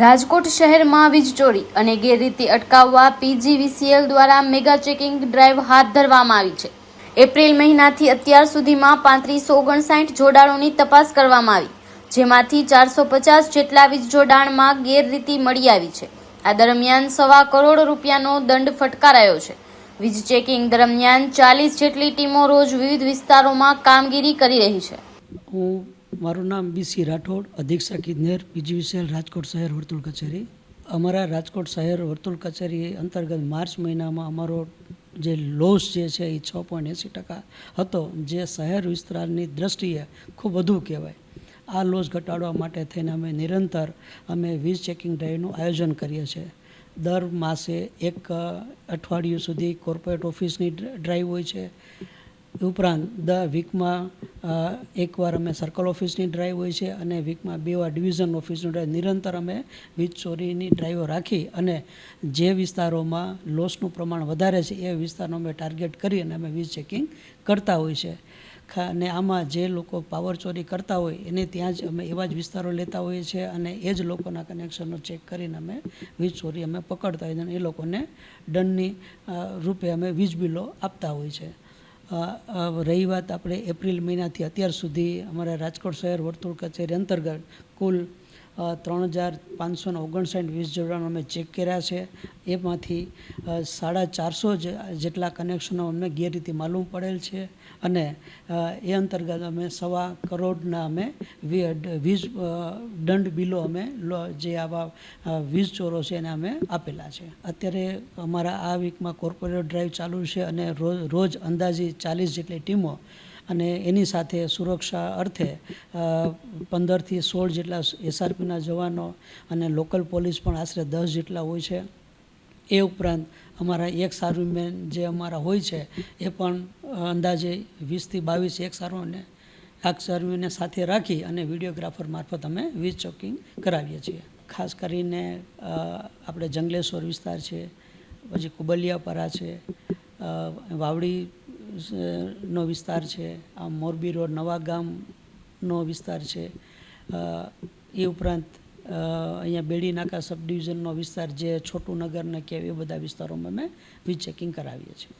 રાજકોટ શહેરમાં વીજ ચોરી અને ગેરરીતિ અટકાવવા પીજીવીસીએલ દ્વારા મેગા ચેકિંગ ડ્રાઈવ હાથ ધરવામાં આવી છે. એપ્રિલ મહિનાથી અત્યાર સુધીમાં પાંત્રીસો ઓગણસાઠ જોડાણોની તપાસ કરવામાં આવી, જેમાંથી ચારસો પચાસ જેટલા વીજ જોડાણમાં ગેરરીતિ મળી આવી છે. આ દરમિયાન સવા કરોડ રૂપિયાનો દંડ ફટકારાયો છે. વીજ ચેકિંગ દરમિયાન ચાલીસ જેટલી ટીમો રોજ વિવિધ વિસ્તારોમાં કામગીરી કરી રહી છે. હું મારું નામ બીસી રાઠોડ અધિક્ષક ઇજનેર પીજીવીસીએલ રાજકોટ શહેર, વર્તુળ કચેરી. અમારા રાજકોટ શહેર, વર્તુળ કચેરી અંતર્ગત માર્ચ મહિનામાં અમારો જે લોસ જે છે એ છ પોઈન્ટ એંસી ટકા હતો, જે શહેર વિસ્તારની દ્રષ્ટિએ ખૂબ વધુ કહેવાય. આ લોસ ઘટાડવા માટે થઈને અમે નિરંતર અમે વીજ ચેકિંગ ડ્રાઈવનું આયોજન કરીએ છીએ. દર માસે એક અઠવાડિયું સુધી કોર્પોરેટ ઓફિસની ડ્રાઈવ હોય છે. ઉપરાંત દ વીકમાં એકવાર અમે સર્કલ ઓફિસની ડ્રાઈવ હોય છે અને વીકમાં બે વાર ડિવિઝન ઓફિસની ડ્રાઈવ. નિરંતર અમે વીજ ચોરીની ડ્રાઈવો રાખી અને જે વિસ્તારોમાં લોસનું પ્રમાણ વધારે છે એ વિસ્તારનો અમે ટાર્ગેટ કરી અને અમે વીજ ચેકિંગ કરતા હોય છે. અને આમાં જે લોકો પાવર ચોરી કરતા હોય એને ત્યાં જ અમે એવા જ વિસ્તારો લેતા હોઈએ છીએ અને એ જ લોકોના કનેક્શનો ચેક કરીને અમે વીજ ચોરી અમે પકડતા હોઈએ અને એ લોકોને દંડની રૂપે અમે વીજ બિલો આપતા હોય છે રહી વાત આપણે એપ્રિલ મહિનાથી અત્યાર સુધી અમારા રાજકોટ શહેર વર્તુળ કચેરી અંતર્ગત કુલ ત્રણ હજાર પાંચસો ને ઓગણસાઠ વીજ જોડાણો અમે ચેક કર્યા છે. એમાંથી સાડા ચારસો જેટલા કનેક્શનો અમને ગેરરીતિ માલુમ પડેલ છે અને એ અંતર્ગત અમે સવા કરોડના અમે વીજ દંડ બિલો અમે જે આવા વીજ ચોરો છે એને અમે આપેલા છે. અત્યારે અમારા આ વીકમાં કોર્પોરેટ ડ્રાઈવ ચાલુ છે અને રોજ રોજ અંદાજી ચાલીસ જેટલી ટીમો અને એની સાથે સુરક્ષા અર્થે પંદરથી સોળ જેટલા એસઆરપીના જવાનો અને લોકલ પોલીસ પણ આશરે દસ જેટલા હોય છે. એ ઉપરાંત અમારા એક સાર્વીમેન જે અમારા હોય છે, એ પણ અંદાજે વીસથી બાવીસ એક સારોને આ સર્વીને સાથે રાખી અને વિડીયોગ્રાફર મારફત અમે વીજ ચોકિંગ કરાવીએ છીએ. ખાસ કરીને આપણે જંગલેશ્વર વિસ્તાર છે, પછી કુબલિયાપરા છે વાવડી નો વિસ્તાર છે, આ મોરબી રોડ, નવા ગામનો વિસ્તાર છે. એ ઉપરાંત અહીંયા બેડી નાકા સબ ડિવિઝનનો વિસ્તાર જે છોટું નગર ને કે એ બધા વિસ્તારોમાં અમે વીજ ચેકિંગ કરાવીએ છીએ.